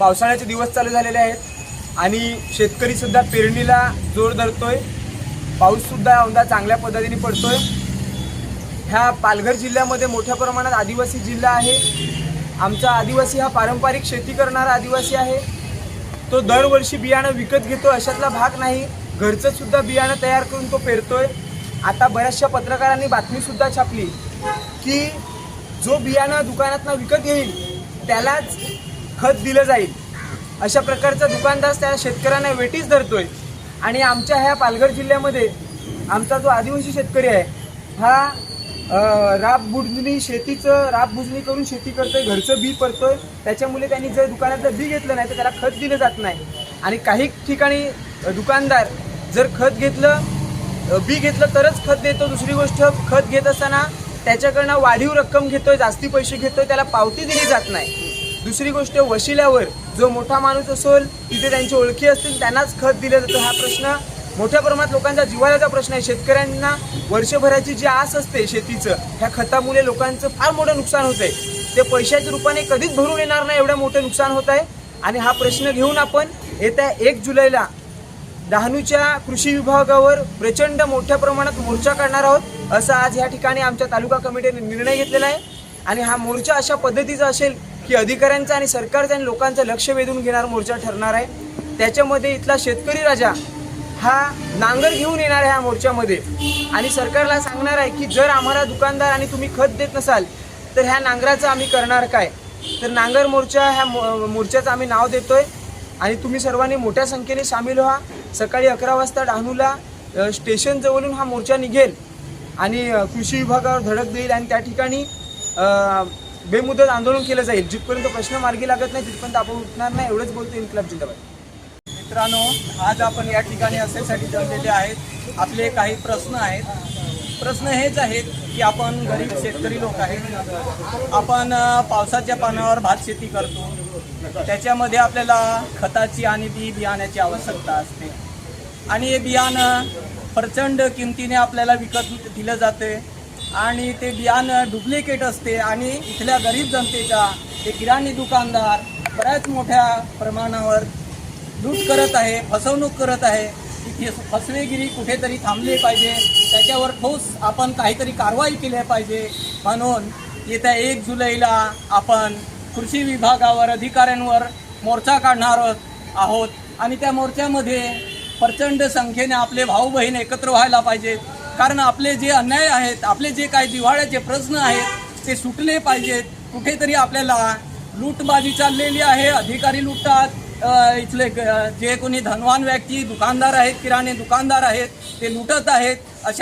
पावसाळ्याचे दिवस चालू झालेले आहेत आणि शेतकरीसुद्धा पेरणीला जोर धरतोय. आहे पाऊससुद्धा औंधा चांगल्या पद्धतीने पडतोय. ह्या पालघर जिल्ह्यामध्ये मोठ्या प्रमाणात आदिवासी जिल्हा आहे. आमचा आदिवासी हा पारंपरिक शेती करणारा आदिवासी आहे. तो दरवर्षी बियाणं विकत घेतो अशातला भाग नाही. घरचंसुद्धा बियाणं तयार करून तो पेरतोय. आता बऱ्याचशा पत्रकारांनी बातमीसुद्धा छापली की जो बियाणं दुकानातनं विकत घेईल त्यालाच खत दिलं जाईल. अशा प्रकारचा दुकानदार त्या शेतकऱ्यांना वेटीच धरतोय. आणि आमच्या ह्या पालघर जिल्ह्यामध्ये आमचा जो आदिवासी शेतकरी आहे हा राब बुजणी शेतीचं राब बुजणी करून शेती करतोय घरचं बी पडतोय त्याच्यामुळे त्यांनी जर दुकानातलं बी घेतलं नाही तर त्याला खत दिलं जात नाही. आणि काही ठिकाणी दुकानदार जर खत घेतलं बी घेतलं तरच खत देतो. दुसरी गोष्ट खत घेत असताना त्याच्याकडनं वाढीव रक्कम घेतोय जास्ती पैसे घेतोय त्याला पावती दिली जात नाही. दुसरी गोष्ट वशिल्यावर जो मोठा माणूस असेल तिथे त्यांची ओळखी असतील त्यांनाच खत दिलं जातं. हा प्रश्न मोठ्या प्रमाणात लोकांचा जिव्हाळ्याचा प्रश्न आहे. शेतकऱ्यांना वर्षभराची जी आस असते शेतीचं ह्या खतामुळे लोकांचं फार मोठं नुकसान होत आहे ते पैशाच्या रूपाने कधीच भरून येणार नाही एवढं मोठं नुकसान होत आहे. आणि हा प्रश्न घेऊन आपण येत्या एक जुलैला डहाणूच्या कृषी विभागावर प्रचंड मोठ्या प्रमाणात मोर्चा काढणार आहोत असं आज या ठिकाणी आमच्या तालुका कमिटीने निर्णय घेतलेला आहे. आणि हा मोर्चा अशा पद्धतीचा असेल की अधिकाऱ्यांचं आणि सरकारचं आणि लोकांचं लक्ष वेधून घेणार मोर्चा ठरणार आहे. त्याच्यामध्ये इथला शेतकरी राजा हा नांगर घेऊन येणार आहे ह्या मोर्चामध्ये. आणि सरकारला सांगणार आहे की जर आम्हाला दुकानदार आणि तुम्ही खत देत नसाल तर ह्या नांगराचं आम्ही करणार काय? तर नांगर मोर्चा ह्या मो- मोर्चाचं आम्ही नाव देतो आहे आणि तुम्ही सर्वांनी मोठ्या संख्येने सामील व्हा. सकाळी अकरा वाजता डहाणूला स्टेशनजवळून स्टेशन जवळून हा मोर्चा निघेल. आणि कृषी विभागावर धडक देईल. आणि त्या ठिकाणी बेमुदत आंदोलन केलं जाईल. जिथपर्यंत प्रश्न मार्गी लागत नाही तिथपर्यंत आपण उठणार नाही एवढंच बोलतो इन्कलाब जिंदाबाद. मित्रांनो आज आपण या ठिकाणी असण्यासाठी जमलेले आहेत. आपले काही प्रश्न आहेत. प्रश्न हेच आहेत की आपण गरीब शेतकरी लोक आहेत. आपण पावसाच्या पाण्यावर भात शेती करतो. त्याच्यामध्ये आपल्याला खताची आणि बी बियाण्याची आवश्यकता असते. आणि हे बियाणं प्रचंड किमतीने आपल्याला विकत दिलं जाते आणि ते बियाणं डुप्लिकेट असते आणि इथल्या गरीब जनतेचा ते किराणी दुकानदार बऱ्याच मोठ्या प्रमाणावर लूट करत आहे फसवणूक करत आहे. इथे फसवेगिरी कुठेतरी थांबली पाहिजे. त्याच्यावर ठोस आपण काहीतरी कारवाई केली पाहिजे. म्हणून येत्या एक जुलैला आपण कृषी विभागावर अधिकाऱ्यांवर मोर्चा काढणार आहोत. आणि त्या मोर्चामध्ये प्रचंड संख्येने आपले भाऊ बहीण एकत्र व्हायला पाहिजेत. कारण आपले जे अन्याय आहेत आपले जे काही जिव्हाळ्याचे प्रश्न आहेत ते सुटले पाहिजेत. कुठेतरी आपल्याला लूटबाजी चाललेली आहे अधिकारी लुटतात. इथले जे कोणी धनवान व्यक्ती दुकानदार आहेत किराणे दुकानदार आहेत ते लुटत आहेत. अशा